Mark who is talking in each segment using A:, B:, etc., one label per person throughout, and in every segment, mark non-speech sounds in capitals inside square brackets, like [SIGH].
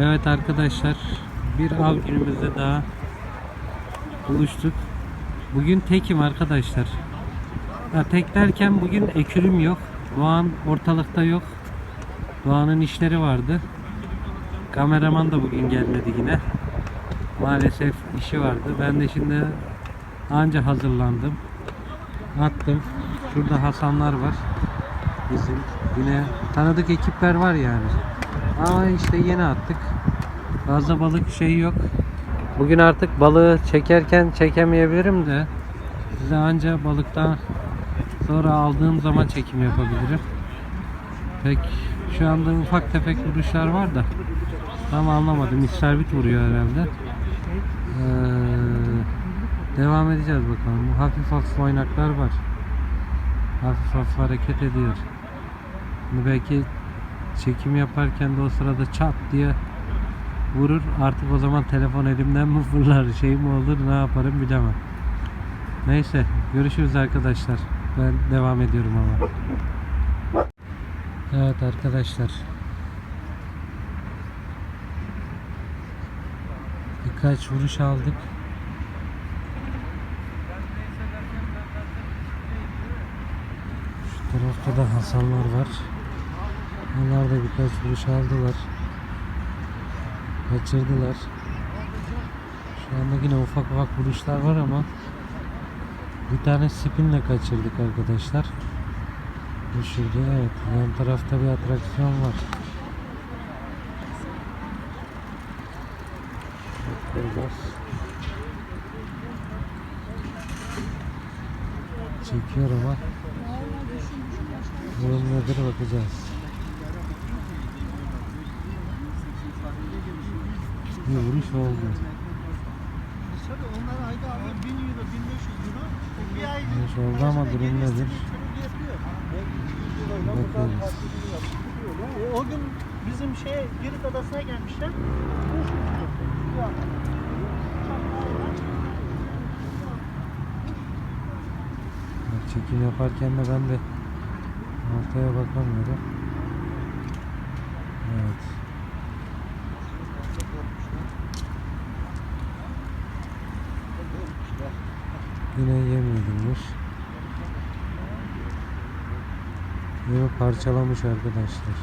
A: Evet arkadaşlar bir av günümüzde daha buluştuk. Bugün tekim arkadaşlar. Ya tek derken bugün ekürüm yok. Doğan ortalıkta yok. Doğan'ın işleri vardı. Kameraman da bugün gelmedi yine. Maalesef işi vardı. Ben de şimdi anca hazırlandım. Attım. Şurada Hasanlar var. Bizim yine tanıdık ekipler var yani. Ama işte yeni attık. Fazla balık şey yok. Bugün artık balığı çekerken çekemeyebilirim de size anca balıktan sonra aldığım zaman çekim yapabilirim. Pek şu anda ufak tefek vuruşlar var da tam anlamadım. İstavrit vuruyor herhalde. Ee, devam edeceğiz bakalım. Hafif hafif oynaklar var. Hafif hafif hareket ediyor. Şimdi belki çekim yaparken de o sırada çat diye vurur. Artık o zaman telefon elimden mi fırlar, şey mi olur, ne yaparım bilemem. Neyse, görüşürüz arkadaşlar. Ben devam ediyorum ama. Evet arkadaşlar. Birkaç vuruş aldık. Şu tarafta da Hasanlar var. Onlar da birkaç vuruş aldılar. Kaçırdılar. Şu anda yine ufak ufak vuruşlar var ama bir tane spinle kaçırdık arkadaşlar. Düşürdü. Evet. Yan tarafta bir atraksiyon var. Çekiyor ama durum nedir bakacağız. Bir vuruş oldu.
B: Tabii onlar ayda alıyor 1000 euro, 1500 euro. Bir ay
A: Vuruş oldu ama durum nedir? Bakıyoruz.
B: O, o gün bizim şey Girit Adası'na gelmişler.
A: Bak Çekim yaparken de ben de ortaya bakamıyorum. Evet. Yine yem yedirmiş. Yemi parçalamış arkadaşlar.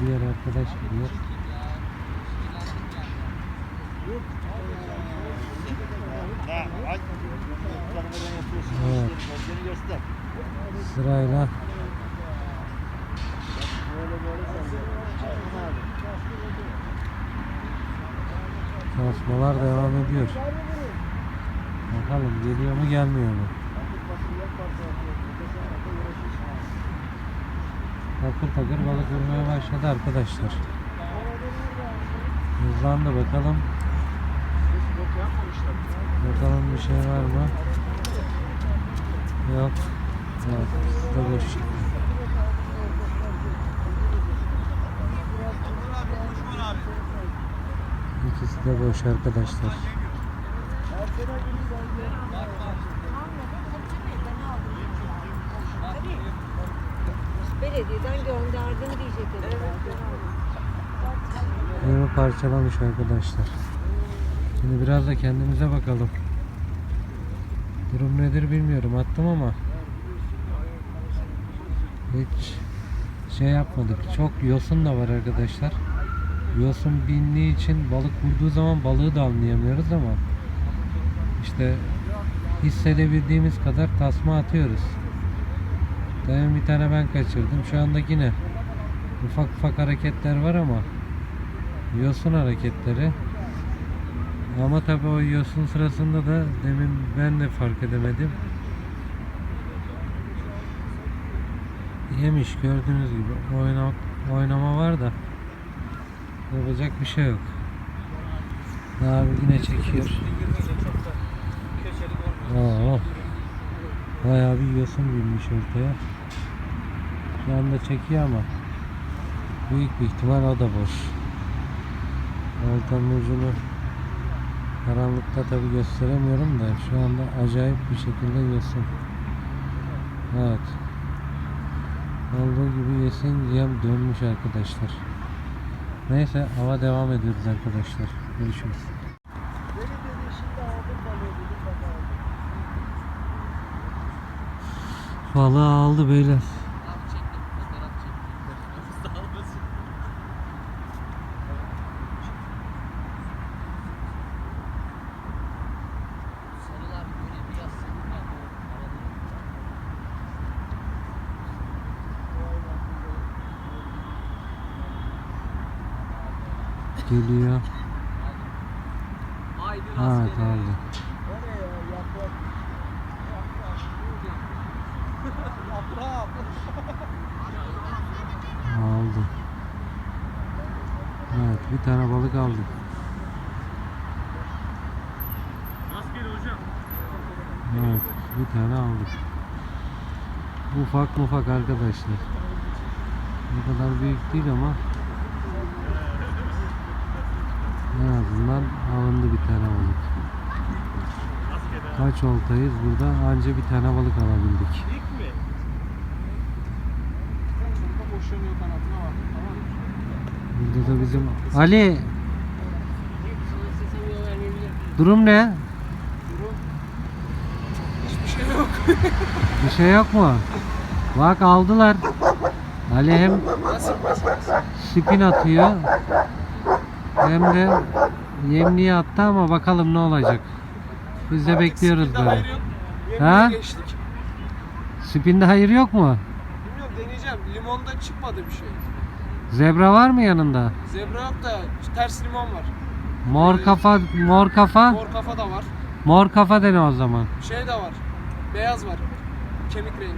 A: Diğer arkadaş gidiyor. Evet. Sırayla çalışmalar devam ediyor. Bakalım geliyor mu gelmiyor mu? Takır takır balık vurmaya başladı arkadaşlar. Hızlandı bakalım. Bakalım bir şey var mı? Yok. Evet, size boş. İkisi de boş arkadaşlar. Yemi parçalamış arkadaşlar. Şimdi biraz da kendimize bakalım. Durum nedir bilmiyorum. Attım ama hiç şey yapmadık. Çok yosun da var arkadaşlar. Yosun bindiği için balık vurduğu zaman balığı da anlayamıyoruz ama işte hissedebildiğimiz kadar tasma atıyoruz. Demin bir tane ben kaçırdım. Şu anda yine ufak ufak hareketler var ama yosun hareketleri. Ama tabii o yosun sırasında da demin ben de fark edemedim. Yemiş gördüğünüz gibi oyna, oynama var da yapacak bir şey yok. Abi yine çekiyor. Oo. Bayağı bir yosun binmiş ortaya. Şu anda çekiyor ama büyük bir ihtimal o da boş. Oltanın ucunu karanlıkta tabi gösteremiyorum da şu anda acayip bir şekilde yosun. Evet. Olduğu gibi yesin yem dönmüş arkadaşlar. Neyse hava devam ediyoruz arkadaşlar. Görüşürüz.
C: Balığı
A: aldı beyler. Geliyor. Ha aldı.
C: O ne ya yaprak. Yaprak.
A: Aldı. Evet bir tane balık aldık. Evet bir tane aldık. Ufak mufak arkadaşlar. Ne kadar büyük değil ama en azından alındı bir tane balık. Kaç oltayız burada anca bir tane balık alabildik.
C: İlk mi? Burada
A: da bizim Ali Durum ne?
C: Hiçbir şey yok. [LAUGHS]
A: Bir şey yok mu? Bak aldılar. Ali hem spin atıyor hem de yemliğe attı ama bakalım ne olacak. Biz de bekliyoruz böyle. Ha?
C: Geçtik.
A: Spinde hayır yok mu?
C: Bilmiyorum deneyeceğim. Limonda çıkmadı bir şey.
A: Zebra var mı yanında?
C: Zebra yok da ters limon var.
A: Mor kafa, mor kafa,
C: Mor kafa da var.
A: mor kafa dene o zaman.
C: Şey de var. Beyaz var. Kemik rengi.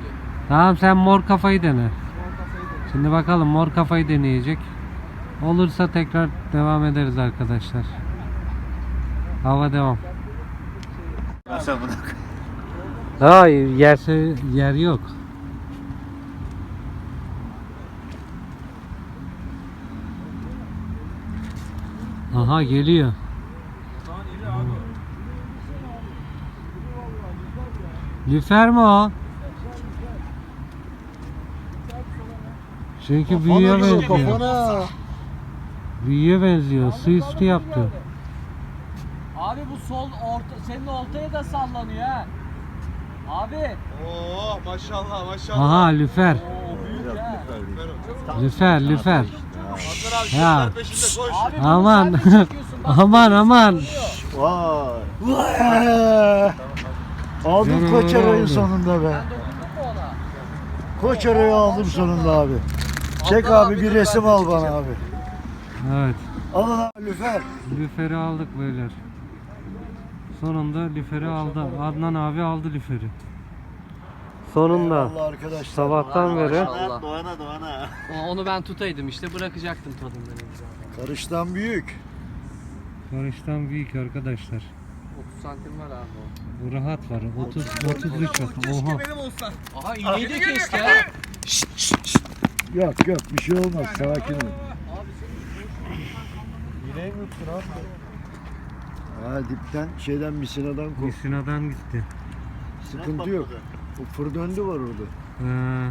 A: Tamam sen mor kafayı dene.
C: Mor kafayı da.
A: Şimdi bakalım mor kafayı deneyecek. Olursa tekrar devam ederiz arkadaşlar. Hava devam. Hayır yerse yer yok. Aha geliyor. Lüfer mi o? Çünkü büyüye benziyor.
C: Kafana.
A: Büyüye benziyor. Su üstü yaptı.
D: Abi bu sol orta senin oltaya da sallanıyor ha. Abi.
C: Oo maşallah maşallah.
A: Aha lüfer.
D: Oo büyük ha.
A: Lüfer lüfer.
C: Hazır abi
A: Ya.
C: peşinde koş.
D: Abi bunu
A: Aman.
D: sen mi çekiyorsun? Bak,
A: aman aman.
E: Vay. Vay. Aldım koç arayı sonunda be.
D: Mu ona?
E: Koç arayı aldım sonunda abi. Çek abi
D: abi
E: bir
D: dur,
E: resim
D: de
E: al bana
D: çekeceğim.
E: abi.
A: Evet.
E: Alın abi lüfer.
A: Lüferi aldık beyler. Sonunda lüferi aldı. Adnan abi aldı lüferi. Sonunda.
E: Allah arkadaşlar.
A: Sabahtan beri.
D: Allah.
E: Doğana doğana.
D: Onu ben tutaydım işte bırakacaktım tadından.
E: Karıştan büyük.
A: Barış'tan büyük arkadaşlar.
D: 30 santim var abi o.
A: Bu rahat var. 30 33 var. Oha.
C: benim olsa.
D: Aha iğneyi de kesti ha.
E: Yok yok bir şey olmaz sakin ol.
C: Yutsun abi.
E: Ha dipten şeyden misinadan kork.
A: Misinadan gitti.
E: Sıkıntı yok. O fır döndü var orada.
A: Ee,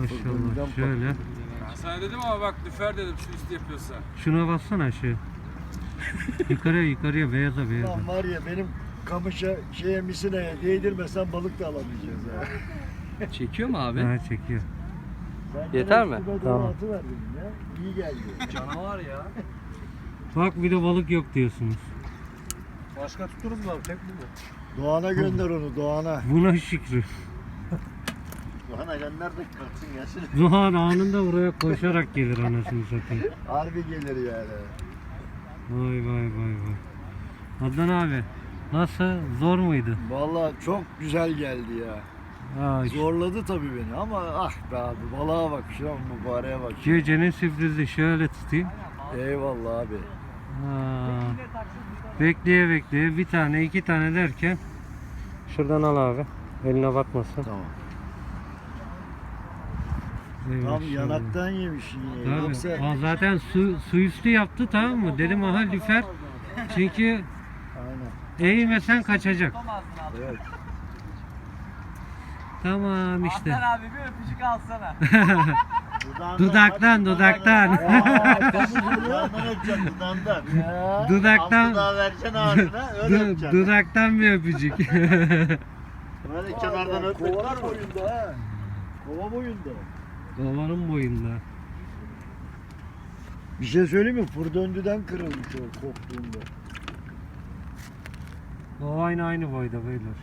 A: maşallah. Şöyle.
F: Ben sana dedim ama bak lüfer dedim şu üstü yapıyorsa.
A: Şuna bassana şu. yukarıya yukarıya beyaza beyaza.
E: Lan var ya benim kamışa şeye misinaya değdirmesen balık da alamayacağız ya.
D: Çekiyor mu abi?
A: Ha çekiyor.
D: Yeter mi?
A: Tamam.
E: İyi geldi.
D: Canavar ya.
A: Bak bir de balık yok diyorsunuz.
C: Başka tutturuz mu abi? Tek bu mu?
E: Doğan'a gönder onu Doğan'a.
A: Buna şükrü.
E: Doğan'a gönder de kalksın gelsin.
A: Zuhan anında buraya koşarak gelir anasını satayım.
E: Harbi gelir yani.
A: Vay vay vay vay. Adnan abi nasıl zor muydu?
E: Vallahi çok güzel geldi ya.
A: Aa,
E: Zorladı tabii beni ama ah be abi balığa bak şu an mübareğe bak.
A: Gecenin sürprizi şöyle tutayım.
E: Eyvallah abi.
A: Aa, bekleye bekleye bir tane iki tane derken şuradan al abi. Eline batmasın.
E: Tamam.
A: Evet,
E: Tam
A: şöyle.
E: yanaktan yemiş yine.
A: Tabii.
E: Yoksa
A: Aa, zaten su, su üstü yaptı tamam mı? Dedim aha lüfer. [LAUGHS] Çünkü
E: aynen.
A: eğmesen kaçacak.
E: Evet.
A: Tamam işte.
C: Adnan abi bir öpücük alsana. [LAUGHS]
A: Dudaktan dudaktan. [LAUGHS]
B: Dudağından öpeceksin dudağından. [LAUGHS]
A: Dudaktan.
B: Altı daha vereceksin ağzına öyle
A: Du-
B: öpeceksin.
A: dudaktan bir öpücük.
B: Böyle kenardan öpmek
E: Kova
B: var mı?
E: boyunda ha. Kova boyunda.
A: Damarın boyunda.
E: Bir şey söyleyeyim mi? Fır döndüden kırılmış o koptuğunda.
A: O aynı aynı boyda beyler.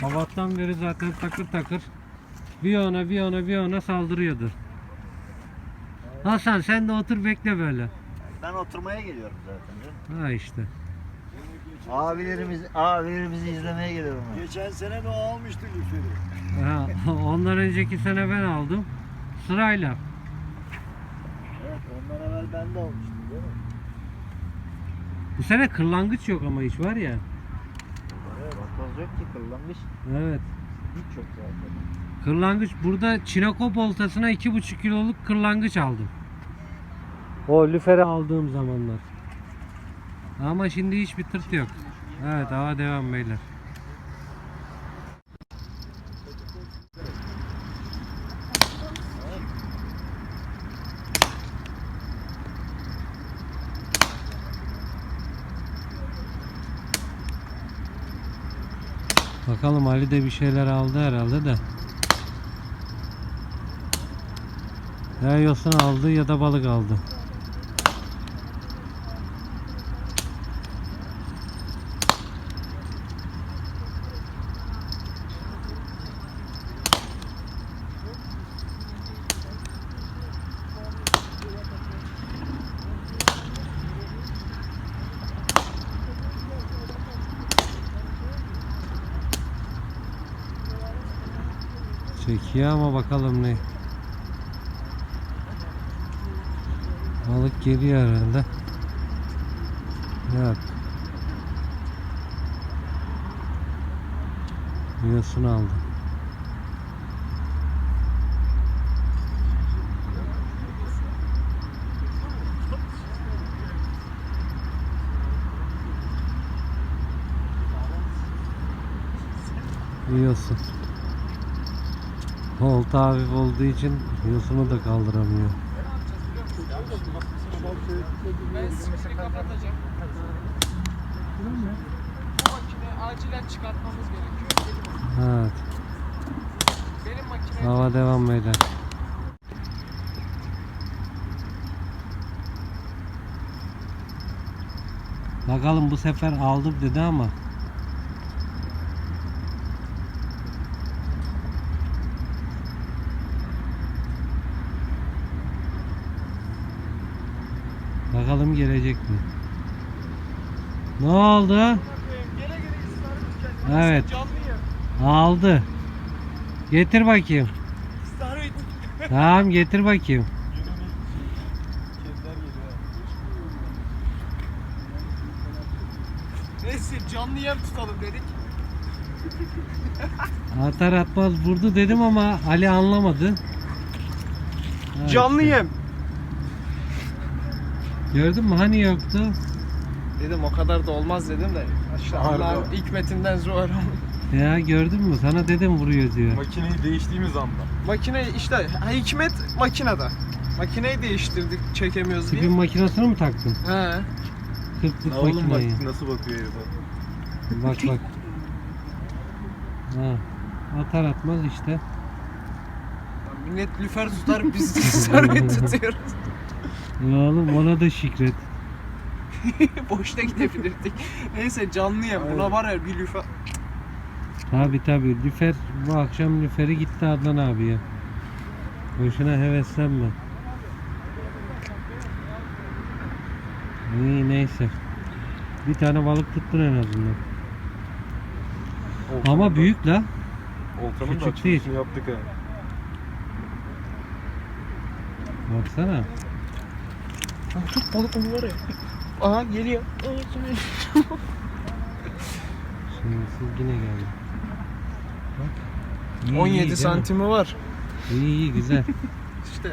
A: Sabahtan beri zaten takır takır bir ona bir ona bir ona saldırıyordu. Hasan sen de otur bekle böyle.
B: Ben oturmaya geliyorum zaten.
A: Ha işte.
B: Abilerimiz, abilerimizi izlemeye geliyorum ben.
E: Geçen sene de o almıştı lüferi.
A: Ha, [LAUGHS] ondan önceki sene ben aldım. Sırayla.
E: Evet ondan evvel ben de almıştım değil mi?
A: Bu sene kırlangıç yok ama hiç var ya.
B: Bakmaz yok ki kırılmış.
A: Evet.
B: Hiç yok zaten.
A: Kırlangıç burada çinekop oltasına 2,5 kiloluk kırlangıç aldım. O lüfere aldığım zamanlar. Ama şimdi hiçbir tırt yok. Evet hava devam beyler. Bakalım Ali de bir şeyler aldı herhalde de. Ya yosun aldı ya da balık aldı. Çekiyor ama bakalım ne. Balık geliyor herhalde. Yok. Yosun aldı. Yosun. Olta hafif olduğu için yosunu da kaldıramıyor.
C: Ben siperi kapatacağım. Bu makine acilen çıkartmamız gerekiyor.
A: Evet.
C: benim makine
A: Hava devam beyler. Bakalım bu sefer aldım dedi ama Bakalım gelecek mi? Ne oldu? Evet. Aldı. Getir bakayım. Tamam getir bakayım.
C: Neyse canlı yem tutalım dedik. [LAUGHS]
A: Atar atmaz vurdu dedim ama Ali anlamadı. Ha,
C: Canlı yem.
A: Gördün mü hani yoktu?
C: Dedim o kadar da olmaz dedim de. İşte Allah'ın hikmetinden zor.
A: Ya gördün mü? Sana dedim vuruyor diyor.
F: Makineyi değiştiğimiz anda.
C: Makine işte ha, hikmet makinede. Makineyi değiştirdik çekemiyoruz diye.
A: Tipin makinesini mi taktın?
C: He.
A: Kırklık makineyi.
F: nasıl bakıyor herife.
A: Bak bak. Ha. Atar atmaz işte.
C: Millet lüfer tutar biz [LAUGHS] sarı tutuyoruz. [LAUGHS]
A: Ya oğlum ona da şükret. [LAUGHS]
C: Boşta gidebilirdik. Neyse canlı yem. Buna var ya bir lüfer.
A: Tabi tabi. Lüfer bu akşam lüferi gitti Adnan abiye. Boşuna heveslenme. İyi neyse. Bir tane balık tuttun en azından. Ama büyük la.
F: Oltanın
A: Küçük değil.
F: yaptık ha.
A: Baksana.
C: Tut balık onu var ya. Aha geliyor.
A: Şimdisiz yine geldi. Bak. İyi, iyi,
C: 17
A: değil mi?
C: santimi var.
A: İyi iyi güzel. [LAUGHS]
C: İşte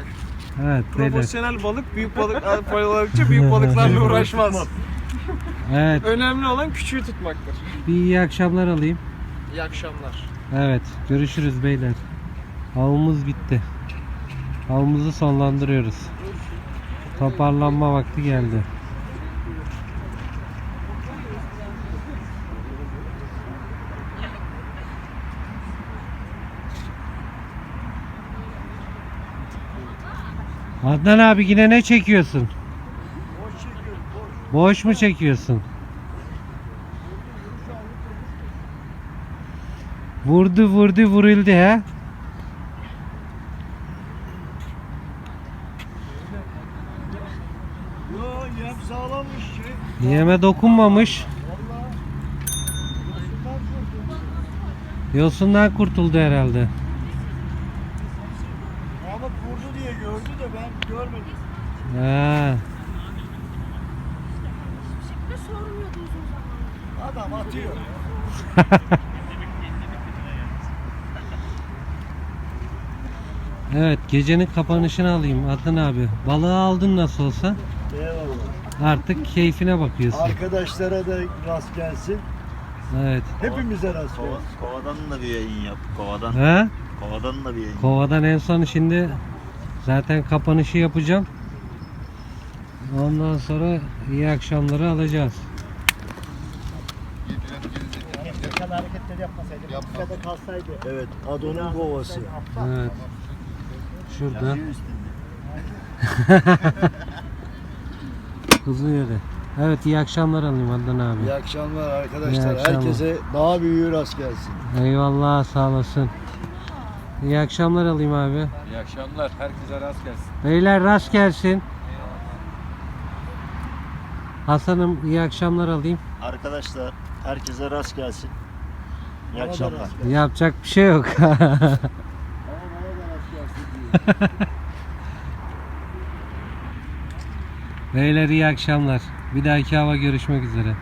A: Evet beyler.
C: profesyonel balık büyük balık balıkçı büyük [LAUGHS] balıklarla uğraşmaz.
A: Evet
C: Önemli olan küçüğü tutmaktır.
A: bir iyi akşamlar alayım.
B: İyi akşamlar.
A: Evet, görüşürüz beyler. Avımız bitti. Avımızı sonlandırıyoruz. Toparlanma vakti geldi. Adnan abi yine ne çekiyorsun?
E: Boş çekiyorum, boş.
A: Boş mu çekiyorsun? Vurdu vurdu vuruldu ha.
E: Yem sağlammış şey.
A: Yeme dokunmamış.
E: Vallahi. Yosundan kurtuldu.
A: Herhalde.
E: Ama kurdu diye gördü de ben görmedim.
A: Ha.
E: Adam atıyor. [LAUGHS]
A: Evet gecenin kapanışını alayım Adnan abi. Balığı aldın nasıl olsa.
E: Eyvallah.
A: Artık keyfine bakıyorsun.
E: Arkadaşlara da rast gelsin.
A: Evet.
E: Hepimize rast
G: Kova,
E: gelsin.
G: kovadan da bir yayın yap. Kovadan.
A: Ha?
G: Kovadan da bir yayın.
A: Kovadan en son şimdi zaten kapanışı yapacağım. Ondan sonra iyi akşamları alacağız.
B: Geçen hareketleri yapmasaydı. Yapmasaydı kalsaydı.
E: Evet, Adon'un kovası.
A: Evet. Şurada. [LAUGHS] Uzun yere. Evet iyi akşamlar alayım Adnan abi.
E: İyi akşamlar arkadaşlar.
A: İyi akşamlar.
E: Herkese daha büyüğü rast gelsin.
A: Eyvallah sağ olasın. İyi akşamlar alayım abi.
F: İyi akşamlar. Herkese rast gelsin.
A: Beyler rast gelsin. Hasan'ım iyi akşamlar alayım.
G: Arkadaşlar herkese rast gelsin. İyi akşamlar.
A: Yapacak bir şey yok. [LAUGHS] [LAUGHS]
E: Ama bana da rast gelsin diyor.
A: Beyler iyi akşamlar. Bir dahaki hava görüşmek üzere.